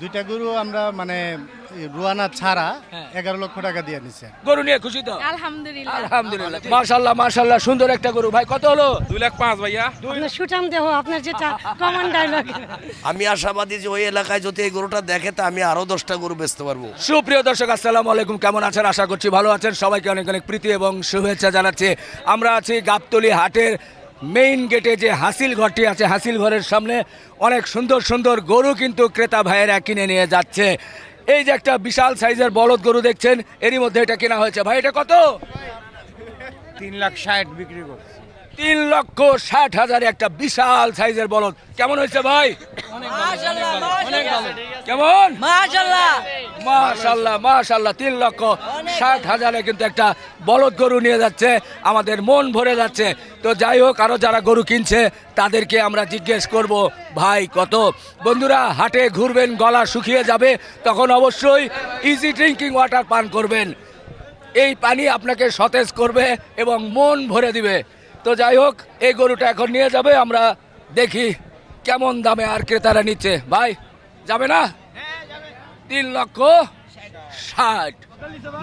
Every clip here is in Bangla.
দুইটা গরু আমরা মানে রুয়ানা ছাড়া হ্যাঁ। এগারো লক্ষ টাকা দিয়ে নিছে গরু নিয়ে খুশি তো? আলহামদুলিল্লাহ। আলহামদুলিল্লাহ। মাশাল্লাহ মাশাল্লাহ সুন্দর একটা গরু। ভাই কত হলো? দুই লাখ পাঁচ ভাইয়া। আপনার সুঠাম দেহ আপনার যেটা কমন ডায়লগ আমি আশাবাদী যে ওই এলাকায় যদি এই গরুটা দেখে তা আমি আরও দশটা গরু বেচতে পারব। সুপ্রিয় দর্শক আসসালামু আলাইকুম। কেমন আছেন? আশা করছি ভালো আছেন। সবাইকে অনেক অনেক প্রীতি এবং শুভেচ্ছা জানাচ্ছি। আমরা আছি গাবতলি হাটের মেইন গেটে যে হাসিল ঘরটি আছে, হাসিল ঘরের সামনে অনেক সুন্দর সুন্দর গরু কিন্তু ক্রেতা ভাইয়েরা কিনে নিয়ে যাচ্ছে। এই যে একটা বিশাল সাইজের বলদ গরু দেখছেন, এরই মধ্যে এটা কেনা হয়েছে। ভাই, এটা কত? তিন লাখ ষাট বিক্রি করছে। তিন লক্ষ ষাট হাজার একটা বিশাল সাইজের বলদ। কেমন হয়েছে ভাই? কেমন? মাশাল্লাহ মাশাল্লাহ তিন লক্ষ ষাট হাজারে কিন্তু একটা বলদ গরু নিয়ে যাচ্ছে। আমাদের মন ভরে যাচ্ছে। তো যাই হোক আরও যারা গরু কিনছে তাদেরকে আমরা জিজ্ঞেস করব ভাই কত? বন্ধুরা হাটে ঘুরবেন গলা শুকিয়ে যাবে তখন অবশ্যই ইজি ড্রিঙ্কিং ওয়াটার পান করবেন। এই পানি আপনাকে সতেজ করবে এবং মন ভরে দিবে। তো যাই হোক এই গরুটা এখন নিয়ে যাবে আমরা দেখি কেমন দামে আর ক্রেতারা নিচ্ছে। ভাই যাবে না? তিন লক্ষ ষাট।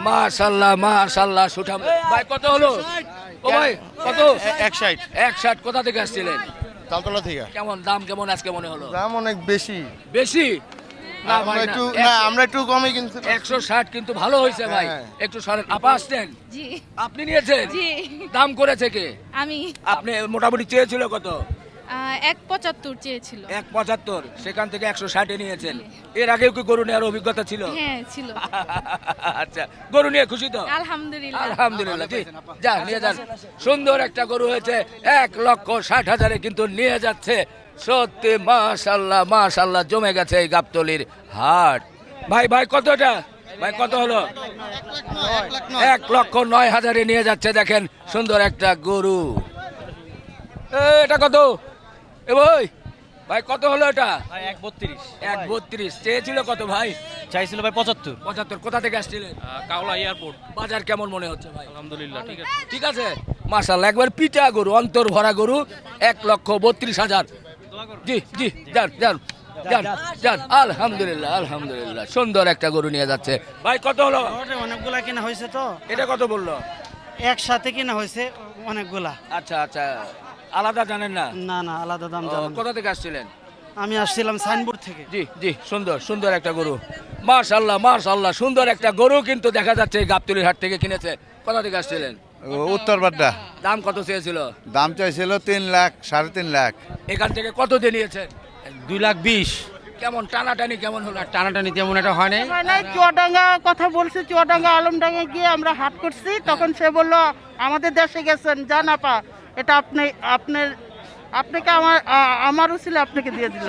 মাশাল্লাহ মাশাল্লাহ সুঠাম। ভাই কত হলো? ও ভাই কত? এক ষাট। এক ষাট কোথা থেকে আসছিলেন? তালতলা থেকে। কেমন দাম কেমন আজকে মনে হলো? দাম অনেক বেশি। বেশি? আমরা একটু না না আমরা একটু কমে কিনছি একশো ষাট কিন্তু ভালো হয়েছে ভাই। হ্যাঁ। একটু সরেন আপা আসছেন? আপনি নিয়েছেন? দাম করেছে কে? আমি। আপনি মোটামুটি চেয়েছিল কত? এক পঁচাত্তর চেয়েছিল। এক পঁচাত্তর সেখান থেকে একশো ষাটে নিয়েছেন। এর আগেও কি গরু নেওয়ার অভিজ্ঞতা ছিল? হ্যাঁ ছিল। আচ্ছা গরু নিয়ে খুশি তো? আলহামদুলিল্লাহ। আলহামদুলিল্লাহ জি। যান নিয়ে যান। সুন্দর একটা গরু হয়েছে এক লক্ষ ষাট হাজারে কিন্তু নিয়ে যাচ্ছে। সত্যি মাশাল্লাহ মাশাল্লাহ জমে গেছে এই গাবতলির হাট। ভাই ভাই কতটা ভাই কত হলো? এক লক্ষ নয় হাজারে নিয়ে যাচ্ছে দেখেন সুন্দর একটা গরু। এ, এটা কত? এ ভাই ভাই কত হলো এটা? ভাই এক বত্রিশ। এক বত্রিশ চেয়েছিল কত ভাই? চাইছিল ভাই পঁচাত্তর। পঁচাত্তর কোথা থেকে আসছিলেন? কাওলা এয়ারপোর্ট। বাজার কেমন মনে হচ্ছে ভাই? আলহামদুলিল্লাহ ঠিক আছে। ঠিক আছে? মাশাল্লাহ একবার পিটা গরু অন্তর ভরা গরু এক লক্ষ বত্রিশ হাজার। জি জি যান যান যান যান। আলহামদুলিল্লাহ আলহামদুলিল্লাহ। সুন্দর একটা গরু নিয়ে যাচ্ছে। ভাই কত হলো? অনেকগুলা কেনা হয়েছে তো। এটা কত বলল? একসাথে কেনা হয়েছে অনেকগুলা। আচ্ছা আচ্ছা। আলাদা জানেন না? না না আলাদা দাম কোথা থেকে আসছিলেন? আমি আসছিলাম সাইনবোর্ড থেকে। জি জি সুন্দর সুন্দর একটা গরু। মাশাল্লাহ মাশাল্লাহ সুন্দর একটা গরু কিন্তু দেখা যাচ্ছে গাবতলির হাট থেকে কিনেছে। কোথা থেকে আসছিলেন? উত্তর বাড্ডা। দাম কত চেয়েছিল? দাম চাইছিল তিন লাখ সাড়ে তিন লাখ। এখান থেকে কত দিয়ে নিয়েছেন দুই লাখ বিশ। কেমন টানাটানি কেমন হলো? টানাটানি তেমন একটা হয় নাই চুয়াডাঙ্গা কথা বলছি চুয়াডাঙ্গা আলমডাঙ্গা গিয়ে আমরা হাট করছি। তখন সে বলল আমাদের দেশে গেছেন যান আপা এটা আপনি আপনার আপনাকে আমার আমারও ছিল আপনাকে দিয়ে দিল।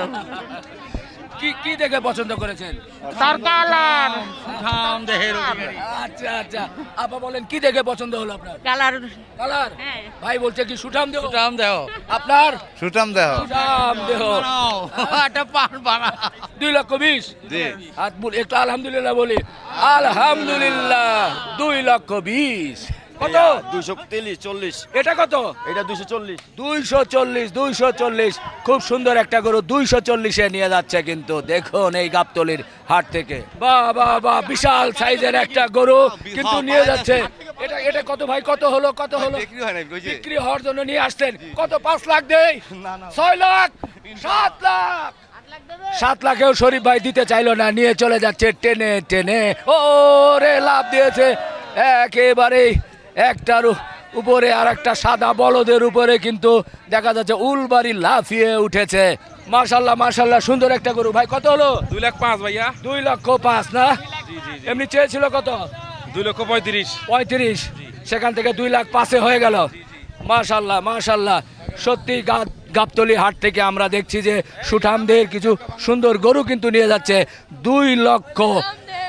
কি কি দেখে পছন্দ করেছেন? তার কালার। আচ্ছা আচ্ছা। আপা বলেন কি দেখে পছন্দ হলো আপনার? কালার। কালার? হ্যাঁ। ভাই বলছে কি সুঠাম দেহ? দাম দেও আপনার? সুটাম দেহ। সুঠাম দেহ। একটা পান বানা দুই লক্ষ বিশ? জি। হাত বল একটু আলহামদুলিল্লাহ বলি। আলহামদুলিল্লাহ দুই লক্ষ বিশ। কত? দুইশো তিরিশ চল্লিশ। এটা কত? এটা দুইশো চল্লিশ। দুইশো চল্লিশ দুইশো চল্লিশ। খুব সুন্দর একটা গরু দুইশো চল্লিশে নিয়ে যাচ্ছে কিন্তু দেখুন এই গাবতলির হাট থেকে। বাহ বাহ বাহ বিশাল সাইজের একটা গরু কিন্তু নিয়ে যাচ্ছে। এটা এটা কত ভাই? কত হলো কত হলো? বিক্রি হয় হওয়ার জন্য নিয়ে আসছেন কত পাঁচ লাখ দেই? ছয় লাখ? সাত লাখ? সাত লাখেও শরীফ ভাই দিতে চাইলো না নিয়ে চলে যাচ্ছে টেনে টেনে। ও রে লাভ দিয়েছে। একেবারে একটার উপরে আর একটা সাদা বলদের উপরে কিন্তু দেখা যাচ্ছে উলবাড়ি লাফিয়ে উঠেছে। মার্শাল্লাহ মার্শাল্লাহ সুন্দর একটা গরু। ভাই কত হলো? দুই লাখ পাঁচ ভাইয়া। দুই লক্ষ পাঁচ না? এমনি চেয়েছিল কত? দুই লক্ষ পঁয়ত্রিশ। পঁয়ত্রিশ। সেখান থেকে দুই লাখ পাশে হয়ে গেল। মাশাল্লাহ মাশাল্লাহ সত্যি গা- গাবতলি হাট থেকে আমরা দেখছি যে সুঠামদের কিছু সুন্দর গরু কিন্তু নিয়ে যাচ্ছে দুই লক্ষ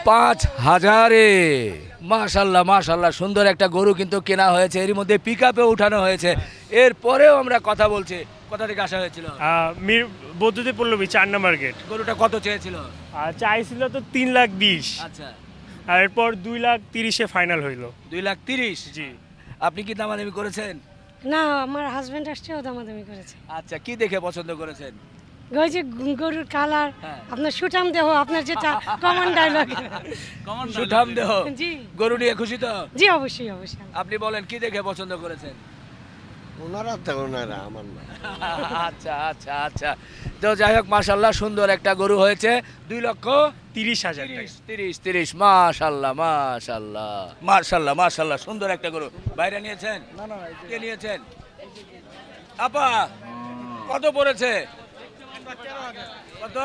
পাঁচ হাজারে। মাশাল্লাহ মাশাল্লাহ সুন্দর একটা গরু কিন্তু কেনা হয়েছে। এর মধ্যে পিক আপে উঠানো হয়েছে। এরপরেও আমরা কথা বলছি। কোথা থেকে আসা হয়েছিল? মির বৈদ্যুতিক পল্লবী চার নম্বর গেট গরুটা কত চেয়েছিল? আর চাইছিল তো তিন লাখ বিশ। আচ্ছা। আর এরপর দুই লাখ তিরিশে ফাইনাল হইল। দুই লাখ তিরিশ? জি। আপনি কি দামাদামি করেছেন? না আমার হাজবেন্ড আসছে ও দামাদামি করেছে। আচ্ছা কি দেখে পছন্দ করেছেন? ওই যে গরুর কালার হ্যাঁ। আপনার সুঠাম দেহ আপনার যেটা কমন ডায়লগ সুঠাম দেহ। জি। গরু নিয়ে খুশি তো? জি অবশ্যই অবশ্যই। আপনি বলেন কি দেখে পছন্দ করেছেন? ওনারা তো ওনারা আমার না। আচ্ছা আচ্ছা আচ্ছা। তো যাই হোক মাশাল্লাহ সুন্দর একটা গরু হয়েছে। দুই লক্ষ তিরিশ হাজার টাকা। তিরিশ তিরিশ মাশাল্লাহ মাশাল্লাহ মাশাল্লাহ মাশাল্লাহ সুন্দর একটা গরু। বাইরে নিয়েছেন? কে নিয়েছেন? আপা কত পড়েছে? কত?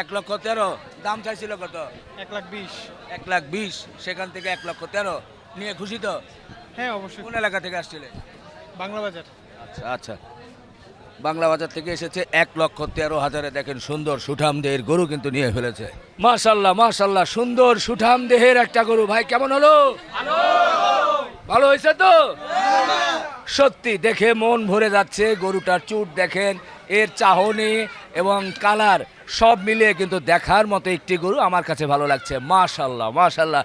এক লক্ষ তেরো। দাম চাইছিল কত? এক লাখ বিশ। এক লাখ বিশ সেখান থেকে এক লক্ষ তেরো। নিয়ে খুশি তো? হ্যাঁ অবশ্যই। কোন এলাকা থেকে আসছিলে? বাংলা বাজার। আচ্ছা আচ্ছা। বাংলা বাজার থেকে এসেছে এক লক্ষ তেরো হাজারে। দেখেন সুন্দর সুঠাম দেহের গরু কিন্তু নিয়ে ফেলেছে। মাশাল্লাহ মাশাল্লাহ সুন্দর সুঠাম দেহের একটা গরু। ভাই কেমন হলো? ভালো হয়েছে তো? সত্যি দেখে মন ভরে যাচ্ছে। গরুটার চুট দেখেন। এর চাহনি এবং কালার সব মিলিয়ে কিন্তু দেখার মতো একটি গরু আমার কাছে ভালো লাগছে। মাশাল্লাহ মাশাল্লাহ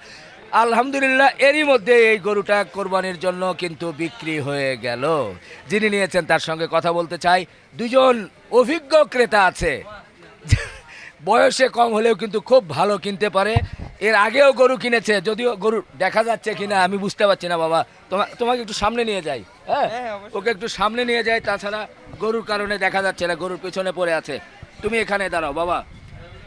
আলহামদুলিল্লাহ এরই মধ্যে এই গরুটা কোরবানির জন্য কিন্তু বিক্রি হয়ে গেল। যিনি নিয়েছেন তার সঙ্গে কথা বলতে চাই। দুজন অভিজ্ঞ ক্রেতা আছে। বয়সে কম হলেও কিন্তু খুব ভালো কিনতে পারে। এর আগেও গরু কিনেছে যদিও গরু দেখা যাচ্ছে কিনা আমি বুঝতে পারছি না বাবা। তোমা তোমাকে একটু সামনে নিয়ে যাই হ্যাঁ? ওকে একটু সামনে নিয়ে যাই তাছাড়া গরুর কারণে দেখা যাচ্ছে না গরুর পেছনে পড়ে আছে। তুমি এখানে দাঁড়াও বাবা।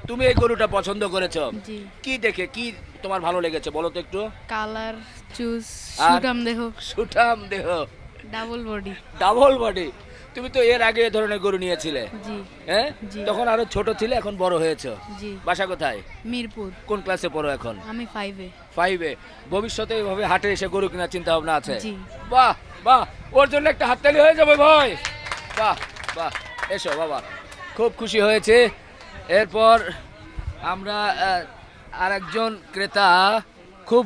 তুমি এই গরুটা পছন্দ করেছ। জি। কি দেখে কি তোমার ভালো লেগেছে বলো তো একটু? কালার চুজ আর? সুটাম দেহ। সুঠাম দেহ। Double body. Double body. তুমি তো এর আগে এ ধরনের গরু নিয়েছিলে। জি। হ্যাঁ? জি। তখন আরও ছোট ছিলে এখন বড় হয়েছে। জি। বাসা কোথায়? মিরপুর। কোন ক্লাসে পড়ো এখন? আমি ফাইভে ফাইভে ভবিষ্যতে এইভাবে হাটে এসে গরু কেনার চিন্তা ভাবনা আছে? জি। বাহ বাহ। ওর জন্য একটা হাততালি হয়ে যাবে ভাই। বাহ বাহ এসো বাবা। খুব খুশি হয়েছে। এরপর আমরা আর একজন ক্রেতা খুব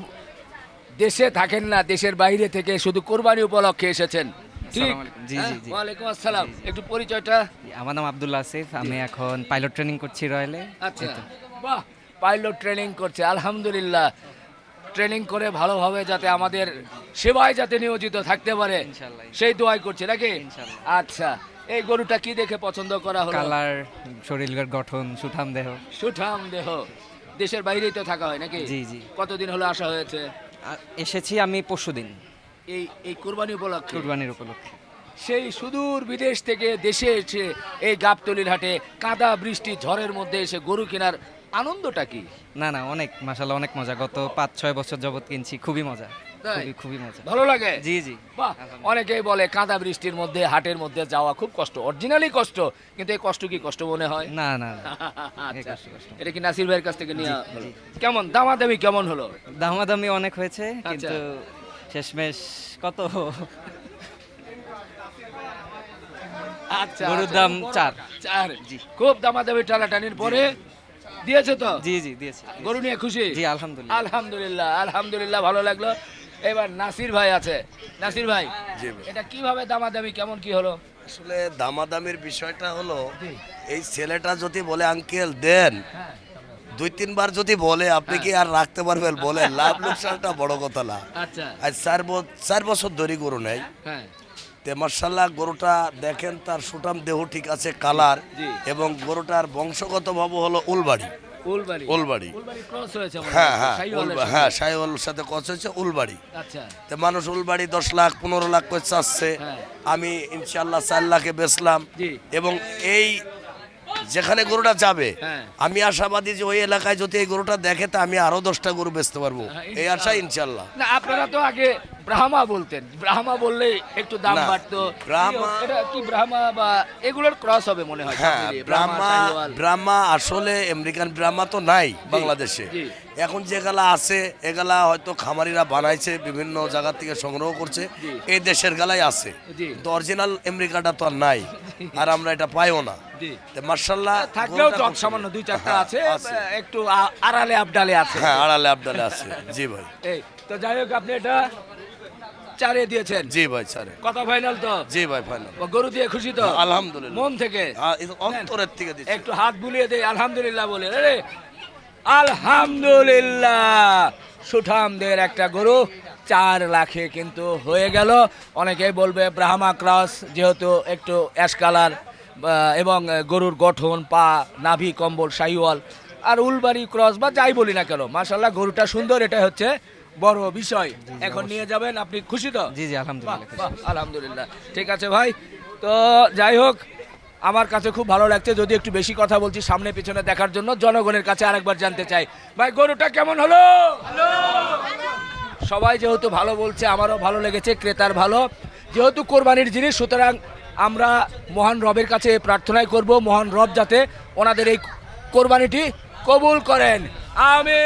দেশে থাকেন না দেশের বাইরে থেকে শুধু কোরবানি উপলক্ষে এসেছেন। ঠিক? জি, হ্যাঁ? জি, জি। ওয়ালাইকুম আসসালাম। একটু পরিচয়টা? আমার নাম আব্দুল্লা আসিফ। আমি এখন পাইলট ট্রেনিং করছি রয়্যালে। আচ্ছা। বাহ পাইলট ট্রেনিং করছে আলহামদুলিল্লাহ। ট্রেনিং করে ভালোভাবে যাতে আমাদের সেবায় যাতে নিয়োজিত থাকতে পারে সেই দোয়াই করছে নাকি? আচ্ছা এই গরুটা কি দেখে পছন্দ করা হলো? কালার শরীরের গঠন সুঠাম দেহ। সুঠাম দেহ। দেশের বাইরেই তো থাকা হয় নাকি? জি, জি। কতদিন হলো আসা হয়েছে? এসেছি আমি পরশুদিন এই এই কুরবানি উপলক্ষে? কুরবানির উপলক্ষে। সেই সুদূর বিদেশ থেকে দেশে এসে এই গাবতলির হাটে কাদা বৃষ্টি ঝড়ের মধ্যে এসে গরু কেনার আনন্দটা কি? না না অনেক মাসাল্লাহ অনেক মজা। গত পাঁচ ছয় বছর যাবত কিনছি খুবই মজা। খুবই খুবই মজা। ভালো লাগে? জি জি। বাহ অনেকেই বলে কাদা বৃষ্টির মধ্যে হাটের মধ্যে যাওয়া খুব কষ্ট। অরিজিনালি কষ্ট কিন্তু এই কষ্ট কি কষ্ট মনে হয়? না না আচ্ছা। এটা কি নাসির ভাইয়ের কাছ থেকে নিয়ে কেমন দামাদামি কেমন হলো? দামাদামি অনেক হয়েছে আচ্ছা। কিন্তু শেষমেশ কত? আচ্ছা গরুর আচ্ছা। দাম চার। চার। জি। খুব দামাদামি টানাটানির পরে দিয়েছে তো? জি জি দিয়েছি গরু নিয়ে খুশি? জি আলহামদুলিল্লাহ। আলহামদুলিল্লাহ আলহামদুলিল্লাহ ভালো লাগল। এবার নাসির ভাই আছে। নাসির ভাই জি এটা কীভাবে দামাদামি কেমন কি হলো? আসলে দামাদামির বিষয়টা হলো এই ছেলেটা যদি বলে আঙ্কেল দেন। হ্যাঁ। দুই তিনবার যদি বলে আপনি কি আর রাখতে পারবেন বলে লাভ লোকসানটা বড় কথা না। আচ্ছা। আজ চার বছর চার বছর ধরে গরু নেই। হ্যাঁ। তে মার্শাল্লাহ গরুটা দেখেন তার সুটাম দেহ ঠিক আছে কালার এবং গরুটার বংশগত ভাব হলো উলবাড়ি উলবাড়ি উলবাড়ি উলবাড়ি ক্রস হয়েছে হ্যাঁ হয়, হ্যাঁ সাথে। হ্যাঁ সাইওয়ালের উলবাড়ি আচ্ছা। তে মানুষ উলবাড়ি দশ লাখ পনেরো লাখ করে চাচ্ছে। হ্যাঁ। আমি ইনশাল্লাহ চার লাখে বেচলাম। এবং এই যেখানে গরুটা যাবে হ্যাঁ। আমি আশাবাদী যে ওই এলাকায় যদি এই গরুটা দেখে তা আমি আরও দশটা গরু বেচতে পারব। হ্যাঁ, এই আশা ইনশাল্লাহ। আপনারা তো আগে ব্রাহ্মা বলতেন। ব্রাহ্মা বললে একটু দাম বাড়তো। ব্রাহ্মা- কি- ব্রাহ্মা বা এগুলোর ক্রস হবে মনে হয় হ্যাঁ ব্রাহ্মা ব্রাহ্মা আসলে আমেরিকান ব্রাহ্মা তো নাই বাংলাদেশে। এখন যেগুলা আছে এগুলা হয়তো খামারিরা বানাইছে বিভিন্ন জায়গা থেকে সংগ্রহ করছে এই দেশের গালাই আছে। তো অরিজিনাল আমেরিকাটা তো আর নাই আর আমরা এটা পাইও না। মার্শাল্লাহ থাকলেও যত সামান্য দুই চারটা আছে একটু আড়ালে আবডালে আছে। হ্যাঁ আড়ালে আবডালে আছে। জি ভাই। এই তো যাই হোক আপনি এটা চারে দিয়েছেন। জি ভাই কথা ফাইনাল তো? জি ভাই ফাইনাল গরু দিয়ে খুশি তো? আলহামদুলিল্লাহ। মন থেকে? তো অন্তরের থেকে দিচ্ছি। একটু হাত বুলিয়ে দেয় আলহামদুলিল্লাহ বলে। রে আলহামদুলিল্লাহ। সুঠামদের একটা গরু চার লাখে কিন্তু হয়ে গেল। অনেকেই বলবে ব্রাহ্মা ক্রস যেহেতু একটু অ্যাশ কালার এবং গরুর গঠন পা নাভি কম্বল শাহিওয়াল আর উলবাড়ি ক্রস বা যাই বলি না কেন মাশাল্লাহ গরুটা সুন্দর এটা হচ্ছে বড় বিষয়। এখন নিয়ে যাবেন আপনি খুশি তো? জি জি আলহামদুলিল্লাহ আলহামদুলিল্লাহ। ঠিক আছে ভাই তো যাই হোক আমার কাছে খুব ভালো লাগছে যদি একটু বেশি কথা বলছি সামনে পিছনে দেখার জন্য জনগণের কাছে আরেকবার জানতে চাই। ভাই গরুটা কেমন হলো? সবাই যেহেতু ভালো বলছে আমারও ভালো লেগেছে ক্রেতার ভালো। যেহেতু কোরবানির জিনিস সুতরাং আমরা মহান রবের কাছে প্রার্থনাই করব মহান রব যাতে ওনাদের এই কোরবানিটি কবুল করেন। আমি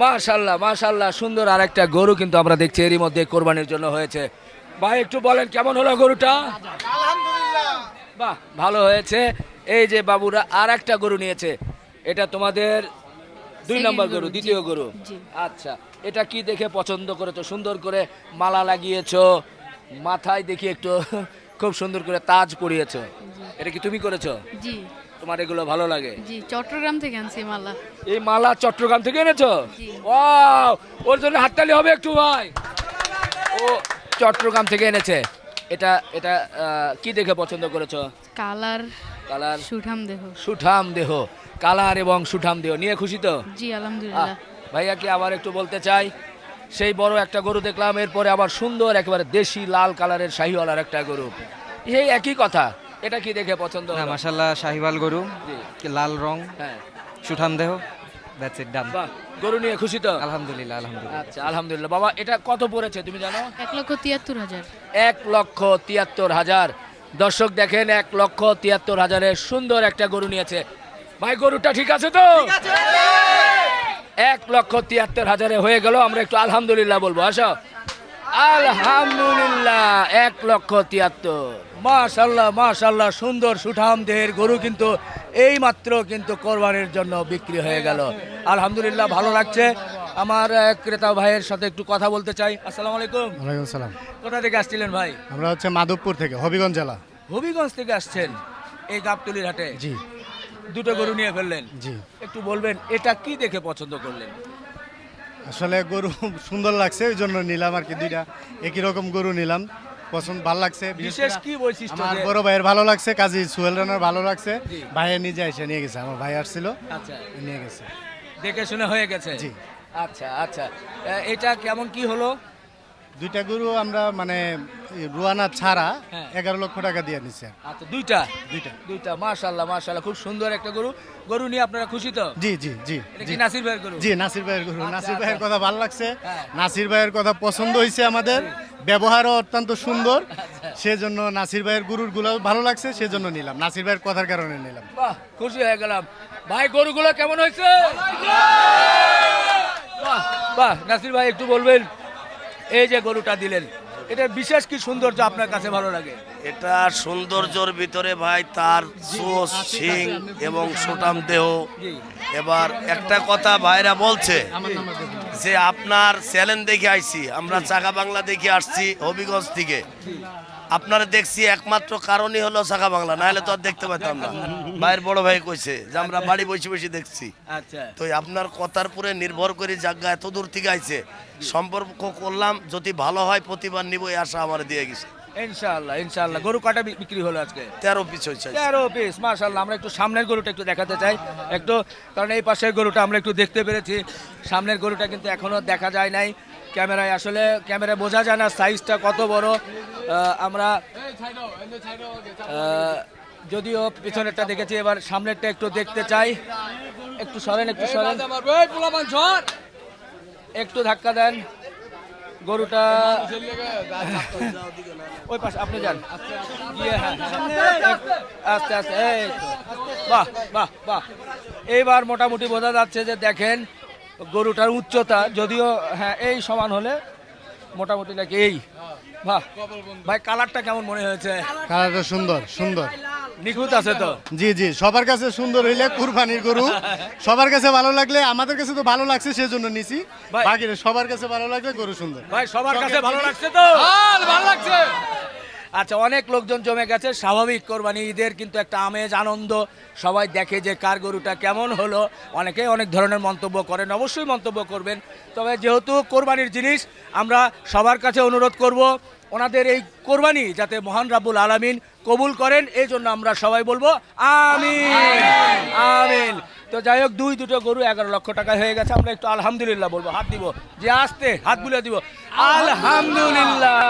মাশাল্লাহ মাশাল্লাহ সুন্দর আর একটা গরু কিন্তু আমরা দেখছি এরই মধ্যে কোরবানির জন্য হয়েছে। ভাই একটু বলেন কেমন হলো গরুটা? বাহ ভালো হয়েছে। এই যে বাবুরা আর একটা গরু নিয়েছে। এটা তোমাদের দুই নম্বর গরু, দ্বিতীয় গরু? আচ্ছা এটা কি দেখে পছন্দ করেছ সুন্দর করে মালা লাগিয়েছো মাথায় দেখি একটু খুব সুন্দর করে তাজ পরিয়েছো। এটা কি তুমি করেছ? জি। তোমার এগুলো ভালো লাগে? জি চট্টগ্রাম থেকে আনছি মালা। এই মালা চট্টগ্রাম থেকে এনেছো। ওয়াও ওর জন্য হাততালি হবে একটু ভাই। ও চট্টগ্রাম থেকে এনেছে। এটা এটা কি দেখে পছন্দ করেছ? Colour colour? সুঠাম দেহ। সুঠাম দেহ। কালার এবং সুঠাম দেহ। নিয়ে খুশি তো? জি আলহামদুলিল্লাহ। ভাইয়াকে আবার একটু বলতে চাই? সেই বড় একটা গরু দেখলাম এরপরে আবার সুন্দর একেবারে দেশি লাল কালারের শাহিওয়ালার একটা গরু। এই একই কথা এটা কি দেখে পছন্দ না মাশাল্লাহ শাহিওয়াল গরু লাল রং হ্যাঁ। সুঠাম দেহ। দ্যাটস ইট ডান বাহ গরু নিয়ে খুশি তো? আলহামদুলিল্লাহ আলহামদুলিল্লাহ। আচ্ছা আলহামদুলিল্লাহ। বাবা এটা কত পড়েছে তুমি জানো? এক লক্ষ তিয়াত্তর হাজার। এক লক্ষ তিয়াত্তর হাজার। দর্শক দেখেন এক লক্ষ তিয়াত্তর হাজারের সুন্দর একটা গরু নিয়েছে। ভাই গরুটা ঠিক আছে তো? এক লক্ষ তিয়াত্তর হাজারে হয়ে গেল আমরা একটু আলহামদুলিল্লাহ বলব। আসো। আলহামদুলিল্লাহ এক লক্ষ তিয়াত্তর। মাশাল্লাহ মাশাল্লাহ সুন্দর সুঠাম দেহের গরু কিন্তু এই মাত্র কিন্তু কোরবানির জন্য বিক্রি হয়ে গেল। আলহামদুলিল্লাহ ভালো লাগছে। আমার ক্রেতা ভাইয়ের সাথে একটু কথা বলতে চাই। আসসালামু আলাইকুম। ওয়ালাইকুম সালাম কোথা থেকে আসছিলেন ভাই? আমরা হচ্ছে মাধবপুর থেকে হবিগঞ্জ জেলা। হবিগঞ্জ থেকে আসছেন? এই গাবতলির হাটে? জি। দুটো গরু নিয়ে ফেললেন। জি। একটু বলবেন এটা কি দেখে পছন্দ করলেন? আসলে গরু সুন্দর লাগছে ওই জন্য নিলাম আর কি দুইটা। একই রকম গরু নিলাম পছন্দ ভালো লাগছে। বিশেষ কি বৈশিষ্ট্য আমার বড় ভাইয়ের ভালো লাগছে কাজী সুহেল রানার ভালো লাগছে। ভাইয়ের নিজে এসে নিয়ে গেছে আমার ভাই আসছিল আচ্ছা। নিয়ে গেছে। দেখে শুনে হয়ে গেছে? জি। আচ্ছা আচ্ছা। এটা কেমন কি হলো? দুইটা গরু আমরা মানে রুয়ানা ছাড়া হ্যাঁ। এগারো লক্ষ টাকা দিয়ে নিচ্ছে আচ্ছা দুইটা? দুইটা। দুইটা মাশাল্লাহ মাশাল্লাহ খুব সুন্দর একটা গরু। গরু নিয়ে আপনারা খুশি তো? জি জি জি জি। নাসির ভাইয়ের গরু? জি নাসির ভাইয়ের গরু। আচ্ছা, নাসির আচ্ছা। ভাইয়ের কথা ভালো লাগছে। হ্যাঁ। নাসির ভাইয়ের কথা পছন্দ হয়েছে আমাদের। ব্যবহারও অত্যন্ত সুন্দর। আচ্ছা। সেজন্য নাসির ভাইয়ের গরুরগুলো ভালো লাগছে সেজন্য নিলাম। নাসির ভাইয়ের কথার কারণে নিলাম। বাহ খুশি হয়ে গেলাম। ভাই গরুগুলো কেমন হয়েছে? বাহ বাহ নাসির ভাই একটু বলবেন? এই যে গরুটা দিলেন এটা বিশেষ কি সৌন্দর্য আপনার কাছে ভালো লাগে? এটা সৌন্দর্যর ভিতরে ভাই তার চোষ সিং এবং সুটাম দেহ। এবার একটা কথা ভাইরা বলছে যে আপনার চ্যালেঞ্জ দেখে আইছি আমরা চাকা বাংলা দেখে আসছি হবিগঞ্জ থেকে। আপনারা দেখছি একমাত্র কারণই হলো চাকা বাংলা নাহলে তো আর দেখতে পাইতাম না। ভাইয়ের বড় ভাই কইছে যে আমরা বাড়ি বসে বসে দেখছি। আচ্ছা। তো আপনার কথার পরে নির্ভর করে জায়গা এত দূর থেকে আইছে। সম্পর্ক করলাম যদি ভালো হয় প্রতিবার নিব এই আশা আমার দিয়ে গেছে। ইনশাআল্লাহ ইনশাআল্লাহ। গরু কাটা বিক্রি হলো আজকে? তেরো পিস হয়েছে তেরো পিস মাশাল্লাহ আমরা একটু সামনের গরুটা একটু দেখাতে চাই। একটু কারণ এই পাশের গরুটা আমরা একটু দেখতে পেরেছি। সামনের গরুটা কিন্তু এখনও দেখা যায় নাই। ক্যামেরায় আসলে ক্যামেরায় বোঝা যায় না সাইজটা কত বড়। আমরা যদিও পিছনেরটা দেখেছি এবার সামনেরটা একটু দেখতে চাই। একটু সরেন একটু সরেন। একটু ধাক্কা দেন। গরুটা ওই পাশে আপনি যান। হ্যাঁ হ্যাঁ। আস্তে আস্তে এই বাহ বাহ বাহ। এইবার মোটামুটি বোঝা যাচ্ছে যে দেখেন গরুটার উচ্চতা যদিও হ্যাঁ এই সমান হলে মোটামুটি নাকি এই। বাহ ভাই কালারটা কেমন মনে হয়েছে? কালারটা সুন্দর সুন্দর। নিখুঁত আছে তো? জি জি সবার কাছে সুন্দর হইলে কুরবানির গরু। সবার কাছে ভালো লাগলে আমাদের কাছে তো ভালো লাগছে সেজন্য নিছি। ভাই- বাকি সবার কাছে ভালো লাগলে গরু সুন্দর। ভাই সবার কাছে ভালো লাগছে তো? ভালো লাগছে। আচ্ছা অনেক লোকজন জমে গেছে, স্বাভাবিক কোরবানি, ঈদের কিন্তু একটা আমেজ, আনন্দ। সবাই দেখে যে কার গরুটা কেমন হলো। অনেকেই অনেক ধরনের মন্তব্য করেন, অবশ্যই মন্তব্য করবেন। তবে যেহেতু কোরবানির জিনিস, আমরা সবার কাছে অনুরোধ করব, ওনাদের এই কোরবানি যাতে মহান রাব্বুল আলামিন কবুল করেন, এই জন্য আমরা সবাই বলব, আমিন। আমিন। তো যাই হোক, দুই, দুটো গরু এগারো লক্ষ টাকা হয়ে গেছে, আমরা একটু আলহামদুলিল্লাহ বলব। হাত দিব, যে আসতে হাত বুলে দিব। আলহামদুলিল্লাহ।